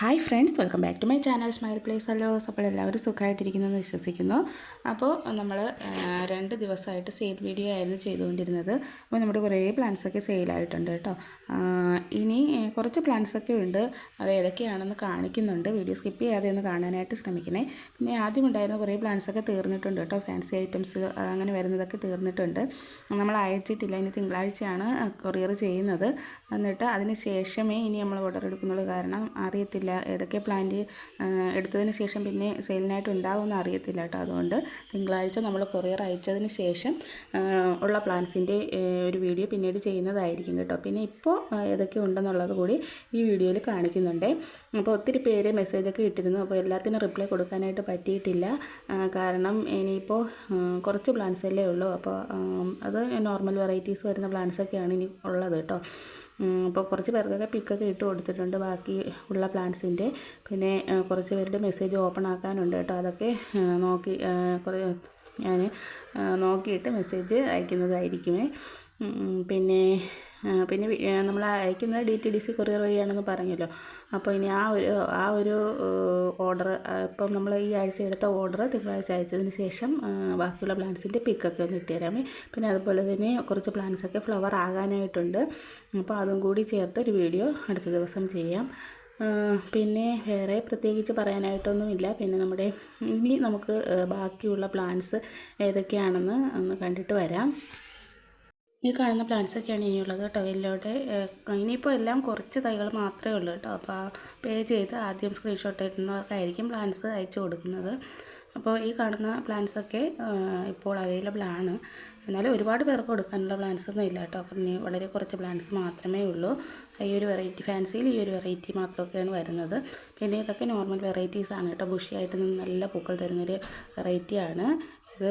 Hi friends welcome back to my channel smile place hello അപ്പോൾ എല്ലാവരും സുഖമായിട്ടിരിക്കുന്നു എന്ന് വിശ്വസിക്കുന്നു. അപ്പോൾ നമ്മൾ രണ്ട് ദിവസമായിട്ട് സെയിൽ വീഡിയോ ആയിരുന്നു ചെയ്തുകൊണ്ടിരുന്നത്. അപ്പോൾ നമ്മുടെ കുറേ പ്ലാൻസൊക്കെ സെയിലായിട്ടുണ്ട് കേട്ടോ. ഇനി കുറച്ച് പ്ലാൻസൊക്കെ ഉണ്ട്. അത് ഏതൊക്കെയാണെന്ന് കാണിക്കുന്നുണ്ട്. വീഡിയോ സ്കിപ്പ് ചെയ്യാതെ ഒന്ന് കാണാനായിട്ട് ശ്രമിക്കണേ. പിന്നെ ആദ്യം ഉണ്ടായിരുന്ന കുറേ പ്ലാൻസൊക്കെ തീർന്നിട്ടുണ്ട് കേട്ടോ. ഫാൻസി ഐറ്റംസ് അങ്ങനെ വരുന്നതൊക്കെ തീർന്നിട്ടുണ്ട്. നമ്മൾ അയച്ചിട്ടില്ല. ഇനി തിങ്കളാഴ്ചയാണ് കൊറിയർ ചെയ്യുന്നത്. എന്നിട്ട് അതിന് ശേഷമേ ഇനി നമ്മൾ ഓർഡർ എടുക്കുന്നുള്ളൂ. കാരണം അറിയത്തില്ല ഏതൊക്കെ പ്ലാന്റ് എടുത്തതിന് ശേഷം പിന്നെ സെയിലിനായിട്ട് ഉണ്ടാകുമെന്ന് അറിയത്തില്ല കേട്ടോ. അതുകൊണ്ട് തിങ്കളാഴ്ച നമ്മൾ കൊറിയർ അയച്ചതിന് ശേഷം ഉള്ള പ്ലാന്റ്സിന്റെ ഒരു വീഡിയോ പിന്നീട് ചെയ്യുന്നതായിരിക്കും കേട്ടോ. പിന്നെ ഇപ്പോൾ ഏതൊക്കെ ഉണ്ടെന്നുള്ളത് കൂടി ഈ വീഡിയോയിൽ കാണിക്കുന്നുണ്ട്. അപ്പോൾ ഒത്തിരി പേര് മെസ്സേജൊക്കെ ഇട്ടിരുന്നു. അപ്പോൾ എല്ലാത്തിനും റിപ്ലൈ കൊടുക്കാനായിട്ട് പറ്റിയിട്ടില്ല. കാരണം ഇനിയിപ്പോൾ കുറച്ച് പ്ലാന്റ്സ് അല്ലേ ഉള്ളൂ. അപ്പോൾ അത് നോർമൽ വെറൈറ്റീസ് വരുന്ന പ്ലാന്റ്സൊക്കെയാണ് ഇനി ഉള്ളത് കേട്ടോ. അപ്പോൾ കുറച്ച് പേർക്കൊക്കെ പിക്കൊക്കെ ഇട്ട് കൊടുത്തിട്ടുണ്ട് ബാക്കി ഉള്ള പ്ലാൻസിന്റെ പിന്നെ കുറച്ച് പേരുടെ മെസ്സേജ് ഓപ്പൺ ആക്കാനുണ്ട് കേട്ടോ. അതൊക്കെ നോക്കി കുറേ ഞാൻ നോക്കിയിട്ട് മെസ്സേജ് അയക്കുന്നതായിരിക്കുമേ. പിന്നെ പിന്നെ നമ്മൾ അയക്കുന്നത് D T D C courier വഴിയാണെന്ന് പറഞ്ഞല്ലോ. അപ്പോൾ ഇനി ആ ഒരു ആ ഒരു ഓർഡർ ഇപ്പം നമ്മൾ ഈ ആഴ്ച എടുത്ത ഓർഡർ തിങ്കളാഴ്ച അയച്ചതിന് ശേഷം ബാക്കിയുള്ള പ്ലാന്റ്സിന്റെ പിക്കൊക്കെ ഒന്ന് ഇട്ടുതരാമേ പിന്നെ അതുപോലെ തന്നെ കുറച്ച് പ്ലാന്റ്സൊക്കെ ഫ്ലവർ ആകാനായിട്ടുണ്ട്. അപ്പോൾ അതും കൂടി ചേർത്ത് ഒരു വീഡിയോ അടുത്ത ദിവസം ചെയ്യാം. പിന്നെ വേറെ പ്രത്യേകിച്ച് പറയാനായിട്ടൊന്നുമില്ല. പിന്നെ നമ്മുടെ ഇനി നമുക്ക് ബാക്കിയുള്ള പ്ലാൻസ് ഏതൊക്കെയാണെന്ന് ഒന്ന് കണ്ടിട്ട് വരാം. ഈ കാണുന്ന ഒക്കെയാണ് ഇനിയുള്ളത് കേട്ടോ. എല്ലോടെ ഇനിയിപ്പോൾ എല്ലാം കുറച്ച് തൈകൾ മാത്രമേ ഉള്ളൂ കേട്ടോ. അപ്പോൾ പേ ചെയ്ത് ആദ്യം സ്ക്രീൻഷോട്ട് ഇടുന്നവർക്കായിരിക്കും പ്ലാൻസ് അയച്ചു കൊടുക്കുന്നത്. അപ്പോൾ ഈ കാണുന്ന പ്ലാന്റ്സൊക്കെ ഇപ്പോൾ അവൈലബിൾ ആണ്. എന്നാലും ഒരുപാട് പേർക്ക് കൊടുക്കാനുള്ള പ്ലാൻസ് ഒന്നും ഇല്ല കേട്ടോ. പിന്നെ വളരെ കുറച്ച് പ്ലാൻസ് മാത്രമേ ഉള്ളൂ. ഈ ഒരു വെറൈറ്റി ഫാൻസിയിൽ ഈ ഒരു വെറൈറ്റി മാത്രമൊക്കെയാണ് വരുന്നത്. പിന്നെ ഇതൊക്കെ നോർമൽ വെറൈറ്റീസ് ആണ് കേട്ടോ. ബുഷിയായിട്ട് നിന്ന് നല്ല പൂക്കൾ തരുന്നൊരു വെറൈറ്റിയാണ് ഇത്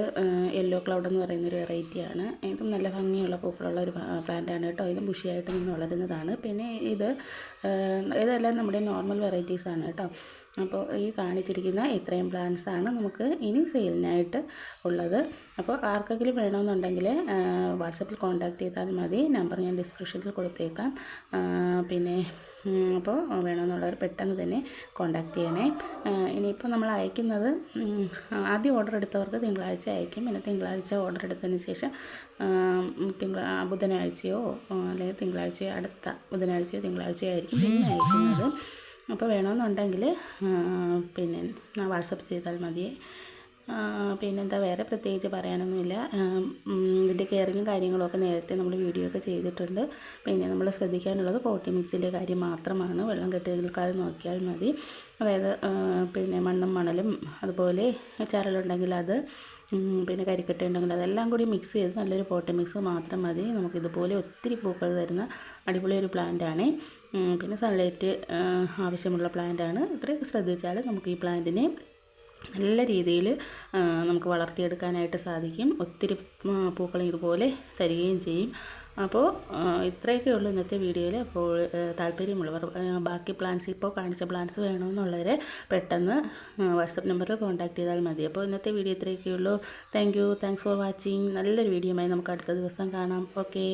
യെല്ലോ ക്ലൗഡ് എന്ന് പറയുന്നൊരു വെറൈറ്റിയാണ് ഇതും നല്ല ഭംഗിയുള്ള പൂക്കളുള്ള ഒരു പ്ലാന്റ് ആണ് കേട്ടോ. ഇതും ബുഷിയായിട്ട് നിന്ന് വളരുന്നതാണ്. പിന്നെ ഇത് ഇതെല്ലാം നമ്മുടെ നോർമൽ വെറൈറ്റീസ് ആണ് കേട്ടോ. അപ്പോൾ ഈ കാണിച്ചിരിക്കുന്ന ഇത്രയും പ്ലാന്റ്സാണ് നമുക്ക് ഇനി സെയിലിനായിട്ട് ഉള്ളത്. അപ്പോൾ ആർക്കെങ്കിലും വേണമെന്നുണ്ടെങ്കിൽ വാട്സപ്പിൽ കോൺടാക്ട് ചെയ്താൽ മതി. നമ്പർ ഞാൻ ഡിസ്ക്രിപ്ഷനിൽ കൊടുത്തേക്കാം. പിന്നെ അപ്പോൾ വേണമെന്നുള്ളവർ പെട്ടെന്ന് തന്നെ കോണ്ടാക്ട് ചെയ്യണേ. ഇനിയിപ്പോൾ നമ്മൾ അയക്കുന്നത് ആദ്യം ഓർഡർ എടുത്തവർക്ക് തിങ്കളാഴ്ച അയക്കും. പിന്നെ തിങ്കളാഴ്ച ഓർഡർ എടുത്തതിന് ശേഷം തിങ്കളാ ബുധനാഴ്ചയോ അല്ലെങ്കിൽ തിങ്കളാഴ്ചയോ അടുത്ത ബുധനാഴ്ചയോ തിങ്കളാഴ്ചയോ ആയിരിക്കും പിന്നെ അയക്കുന്നത്. അപ്പോൾ വേണമെന്നുണ്ടെങ്കിൽ പിന്നെ വാട്സപ്പ് ചെയ്താൽ മതിയേ. പിന്നെന്താ വേറെ പ്രത്യേകിച്ച് പറയാനൊന്നുമില്ല. ഇതിന്റെ കെയറിങ്ങും കാര്യങ്ങളൊക്കെ നേരത്തെ നമ്മൾ വീഡിയോ ഒക്കെ ചെയ്തിട്ടുണ്ട്. പിന്നെ നമ്മൾ ശ്രദ്ധിക്കാനുള്ളത് പോട്ടി മിക്സിന്റെ കാര്യം മാത്രമാണ്. വെള്ളം കെട്ടി നിൽക്കാതെ നോക്കിയാൽ മതി. അതായത് പിന്നെ മണ്ണും മണലും അതുപോലെ ചരലുണ്ടെങ്കിൽ അത് പിന്നെ കരിക്കട്ട ഉണ്ടെങ്കിൽ അതെല്ലാം കൂടി മിക്സ് ചെയ്ത് നല്ലൊരു പോട്ടി മിക്സ് മാത്രം മതി. നമുക്കിതുപോലെ ഒത്തിരി പൂക്കൾ തരുന്ന അടിപൊളി ഒരു പ്ലാന്റാണ് പിന്നെ സൺലൈറ്റ് ആവശ്യമുള്ള പ്ലാന്റാണ് ഇത്രയൊക്കെ ശ്രദ്ധിച്ചാൽ നമുക്ക് ഈ പ്ലാന്റിനെ നല്ല രീതിയിൽ നമുക്ക് വളർത്തിയെടുക്കാനായിട്ട് സാധിക്കും. ഒത്തിരി പൂക്കൾ ഇതുപോലെ തരികയും ചെയ്യും. അപ്പോൾ ഇത്രയൊക്കെ ഉള്ളൂ ഇന്നത്തെ വീഡിയോയിൽ. അപ്പോൾ താല്പര്യമുള്ളവർ ബാക്കി പ്ലാൻസ് ഇപ്പോൾ കാണിച്ച പ്ലാൻസ് വേണമെന്നുള്ളവരെ പെട്ടെന്ന് വാട്സപ്പ് നമ്പറിൽ കോൺടാക്ട് ചെയ്താൽ മതി. അപ്പോൾ ഇന്നത്തെ വീഡിയോ ഇത്രയൊക്കെ ഉള്ളൂ. Thank you thanks for watching നല്ലൊരു വീഡിയോയുമായി നമുക്ക് അടുത്ത ദിവസം കാണാം. ഓക്കെ